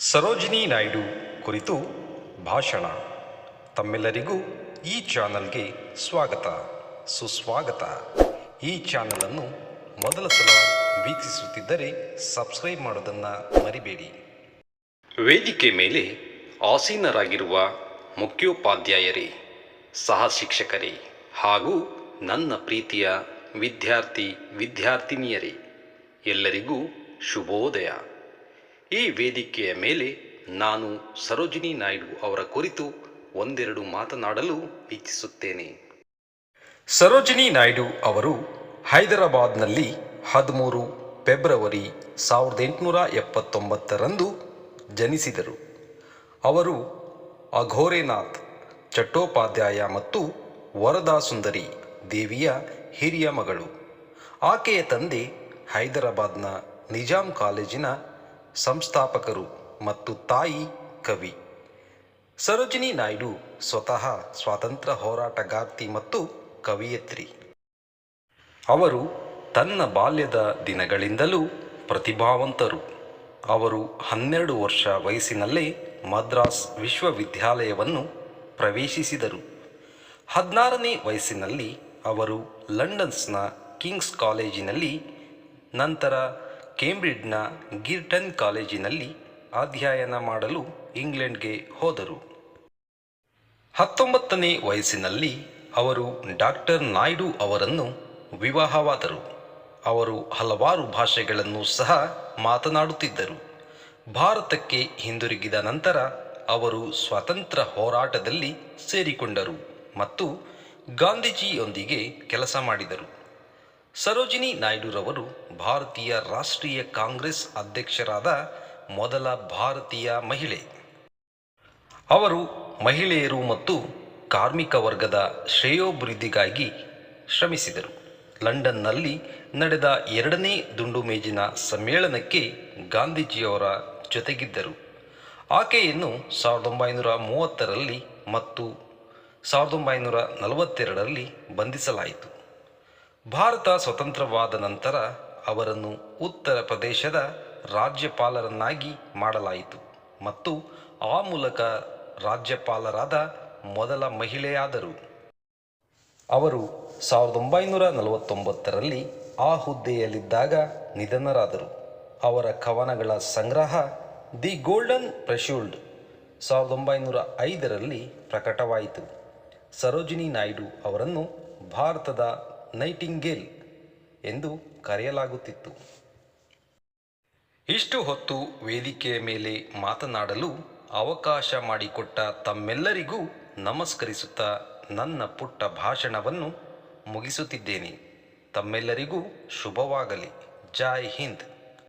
ಸರೋಜಿನಿ ನಾಯ್ಡು ಕುರಿತು ಭಾಷಣ. ತಮ್ಮೆಲ್ಲರಿಗೂ ಈ ಚಾನಲ್ಗೆ ಸ್ವಾಗತ. ಸುಸ್ವಾಗತ. ಈ ಚಾನಲನ್ನು ಮೊದಲ ಸಲ ವೀಕ್ಷಿಸುತ್ತಿದ್ದರೆ ಸಬ್ಸ್ಕ್ರೈಬ್ ಮಾಡೋದನ್ನು ಮರಿಬೇಡಿ. ವೇದಿಕೆ ಮೇಲೆ ಆಸೀನರಾಗಿರುವ ಮುಖ್ಯೋಪಾಧ್ಯಾಯರೇ, ಸಹ ಶಿಕ್ಷಕರೇ ಹಾಗೂ ನನ್ನ ಪ್ರೀತಿಯ ವಿದ್ಯಾರ್ಥಿ ವಿದ್ಯಾರ್ಥಿನಿಯರೇ, ಎಲ್ಲರಿಗೂ ಶುಭೋದಯ. ಈ ವೇದಿಕೆಯ ಮೇಲೆ ನಾನು ಸರೋಜಿನಿ ನಾಯ್ಡು ಅವರ ಕುರಿತು ಒಂದೆರಡು ಮಾತನಾಡಲು ಇಚ್ಛಿಸುತ್ತೇನೆ ಸರೋಜಿನಿ ನಾಯ್ಡು ಅವರು ಹೈದರಾಬಾದ್ನಲ್ಲಿ ಹದಿಮೂರು ಫೆಬ್ರವರಿ ಸಾವಿರದ ಎಂಟುನೂರ ಎಪ್ಪತ್ತೊಂಬತ್ತರಂದು ಜನಿಸಿದರು. ಅವರು ಅಘೋರೆನಾಥ್ ಚಟ್ಟೋಪಾಧ್ಯಾಯ ಮತ್ತು ವರದಾ ಸುಂದರಿ ದೇವಿಯ ಹಿರಿಯ ಮಗಳು. ಆಕೆಯ ತಂದೆ ಹೈದರಾಬಾದ್ನ ನಿಜಾಂ ಕಾಲೇಜಿನ ಸಂಸ್ಥಾಪಕರು ಮತ್ತು ತಾಯಿ ಕವಿ. ಸರೋಜಿನಿ ನಾಯ್ಡು ಸ್ವತಃ ಸ್ವಾತಂತ್ರ್ಯ ಹೋರಾಟಗಾರ್ತಿ ಮತ್ತು ಕವಿಯತ್ರಿ. ಅವರು ತನ್ನ ಬಾಲ್ಯದ ದಿನಗಳಿಂದಲೂ ಪ್ರತಿಭಾವಂತರು. ಅವರು ಹನ್ನೆರಡು ವರ್ಷ ವಯಸ್ಸಿನಲ್ಲೇ ಮದ್ರಾಸ್ ವಿಶ್ವವಿದ್ಯಾಲಯವನ್ನು ಪ್ರವೇಶಿಸಿದರು. ಹದಿನಾರನೇ ವಯಸ್ಸಿನಲ್ಲಿ ಅವರು ಲಂಡನ್ಸ್ನ ಕಿಂಗ್ಸ್ ಕಾಲೇಜಿನಲ್ಲಿ ನಂತರ ಕೇಂಬ್ರಿಡ್ಜ್ನ ಗಿರ್ಟನ್ ಕಾಲೇಜಿನಲ್ಲಿ ಅಧ್ಯಯನ ಮಾಡಲು ಇಂಗ್ಲೆಂಡ್ಗೆ ಹೋದರು. ಹತ್ತೊಂಬತ್ತನೇ ವಯಸ್ಸಿನಲ್ಲಿ ಅವರು ಡಾಕ್ಟರ್ ನಾಯ್ಡು ಅವರನ್ನು ವಿವಾಹವಾದರು. ಅವರು ಹಲವಾರು ಭಾಷೆಗಳನ್ನು ಸಹ ಮಾತನಾಡುತ್ತಿದ್ದರು. ಭಾರತಕ್ಕೆ ಹಿಂದಿರುಗಿದ ನಂತರ ಅವರು ಸ್ವಾತಂತ್ರ್ಯ ಹೋರಾಟದಲ್ಲಿ ಸೇರಿಕೊಂಡರು ಮತ್ತು ಗಾಂಧೀಜಿಯೊಂದಿಗೆ ಕೆಲಸ ಮಾಡಿದರು. ಸರೋಜಿನಿ ನಾಯ್ಡುರವರು ಭಾರತೀಯ ರಾಷ್ಟ್ರೀಯ ಕಾಂಗ್ರೆಸ್ ಅಧ್ಯಕ್ಷರಾದ ಮೊದಲ ಭಾರತೀಯ ಮಹಿಳೆ. ಅವರು ಮಹಿಳೆಯರು ಮತ್ತು ಕಾರ್ಮಿಕ ವರ್ಗದ ಶ್ರೇಯೋಭಿವೃದ್ಧಿಗಾಗಿ ಶ್ರಮಿಸಿದರು. ಲಂಡನ್ನಲ್ಲಿ ನಡೆದ ಎರಡನೇ ದುಂಡು ಮೇಜಿನ ಸಮ್ಮೇಳನಕ್ಕೆ ಗಾಂಧೀಜಿಯವರ ಜೊತೆಗಿದ್ದರು. ಆಕೆಯನ್ನು ಸಾವಿರದ ಒಂಬೈನೂರ ಮೂವತ್ತರಲ್ಲಿ ಮತ್ತು ಸಾವಿರದ ಒಂಬೈನೂರ ನಲವತ್ತೆರಡರಲ್ಲಿ ಬಂಧಿಸಲಾಯಿತು. ಭಾರತ ಸ್ವತಂತ್ರವಾದ ನಂತರ ಅವರನ್ನು ಉತ್ತರ ಪ್ರದೇಶದ ರಾಜ್ಯಪಾಲರನ್ನಾಗಿ ಮಾಡಲಾಯಿತು ಮತ್ತು ಆ ಮೂಲಕ ರಾಜ್ಯಪಾಲರಾದ ಮೊದಲ ಮಹಿಳೆಯಾದರು. ಅವರು ಸಾವಿರದ ಒಂಬೈನೂರ ನಲವತ್ತೊಂಬತ್ತರಲ್ಲಿ ಆ ಹುದ್ದೆಯಲ್ಲಿದ್ದಾಗ ನಿಧನರಾದರು. ಅವರ ಕವನಗಳ ಸಂಗ್ರಹ ದಿ ಗೋಲ್ಡನ್ ಪ್ರೆಶೂಲ್ಡ್ ಸಾವಿರದ ಒಂಬೈನೂರ ಐದರಲ್ಲಿ ಪ್ರಕಟವಾಯಿತು. ಸರೋಜಿನಿ ನಾಯ್ಡು ಅವರನ್ನು ಭಾರತದ ನೈಟಿಂಗೇಲ್ ಎಂದು ಕರೆಯಲಾಗುತ್ತಿತ್ತು. ಇಷ್ಟು ಹೊತ್ತು ವೇದಿಕೆಯ ಮೇಲೆ ಮಾತನಾಡಲು ಅವಕಾಶ ಮಾಡಿಕೊಟ್ಟ ತಮ್ಮೆಲ್ಲರಿಗೂ ನಮಸ್ಕರಿಸುತ್ತಾ ನನ್ನ ಪುಟ್ಟ ಭಾಷಣವನ್ನು ಮುಗಿಸುತ್ತಿದ್ದೇನೆ. ತಮ್ಮೆಲ್ಲರಿಗೂ ಶುಭವಾಗಲಿ. ಜೈ ಹಿಂದ್.